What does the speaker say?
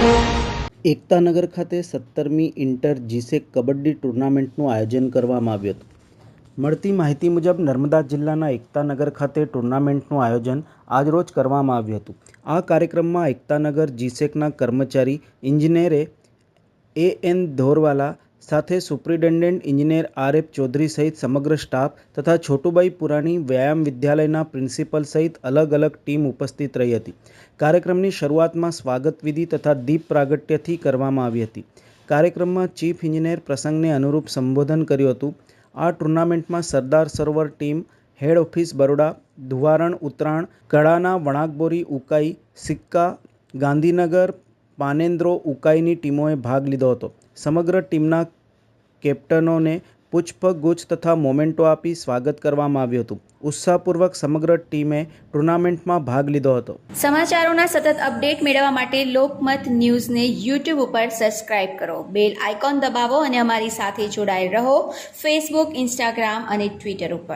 એકતાનગર ખાતે સત્તરમી ઇન્ટર જીસેક કબડ્ડી ટુર્નામેન્ટનું આયોજન કરવામાં આવ્યું હતું. મળતી માહિતી મુજબ નર્મદા જિલ્લાના એકતાનગર ખાતે ટુર્નામેન્ટનું આયોજન આજરોજ કરવામાં આવ્યું હતું. આ કાર્યક્રમમાં એકતાનગર જીસેકના કર્મચારી, ઇજનેરે, એ એન ધોરવાલા સાથે સુપ્રિન્ટેન્ડન્ટ ઇજનેર આર એફ ચૌધરી સહિત સમગ્ર સ્ટાફ તથા છોટુભાઈ પુરાણી વ્યાયામ વિદ્યાલયના પ્રિન્સિપલ સહિત અલગ અલગ ટીમ ઉપસ્થિત રહી હતી. કાર્યક્રમની શરૂઆતમાં સ્વાગત વિધિ તથા દીપ પ્રાગટ્યથી કરવામાં આવી હતી. કાર્યક્રમમાં ચીફ ઇજનેર પ્રસંગને અનુરૂપ સંબોધન કર્યું હતું. આ ટુર્નામેન્ટમાં Sardar Sarovar team, head office Baroda, Dhuvaran Uttarayan Kadana Vanakbori Ukai, Sikka, Gandhinagar Panandhro ઉકાઈની ટીમોએ ભાગ લીધો હતો. સમગ્ર ટીમના કેપ્ટનોને પુષ્પગુચ્છ તથા મોમેન્ટો આપી સ્વાગત કરવામાં આવ્યું હતું. ઉત્સાહપૂર્વક સમગ્ર ટીમે ટુર્નામેન્ટમાં ભાગ લીધો હતો. સમાચારોના સતત અપડેટ મેળવવા માટે લોકમત ન્યૂઝને યુટ્યુબ ઉપર સબસ્ક્રાઇબ કરો. બેલ આઇકોન દબાવો અને અમારી સાથે જોડાયેલ રહો ફેસબુક, ઇન્સ્ટાગ્રામ અને ટ્વિટર ઉપર.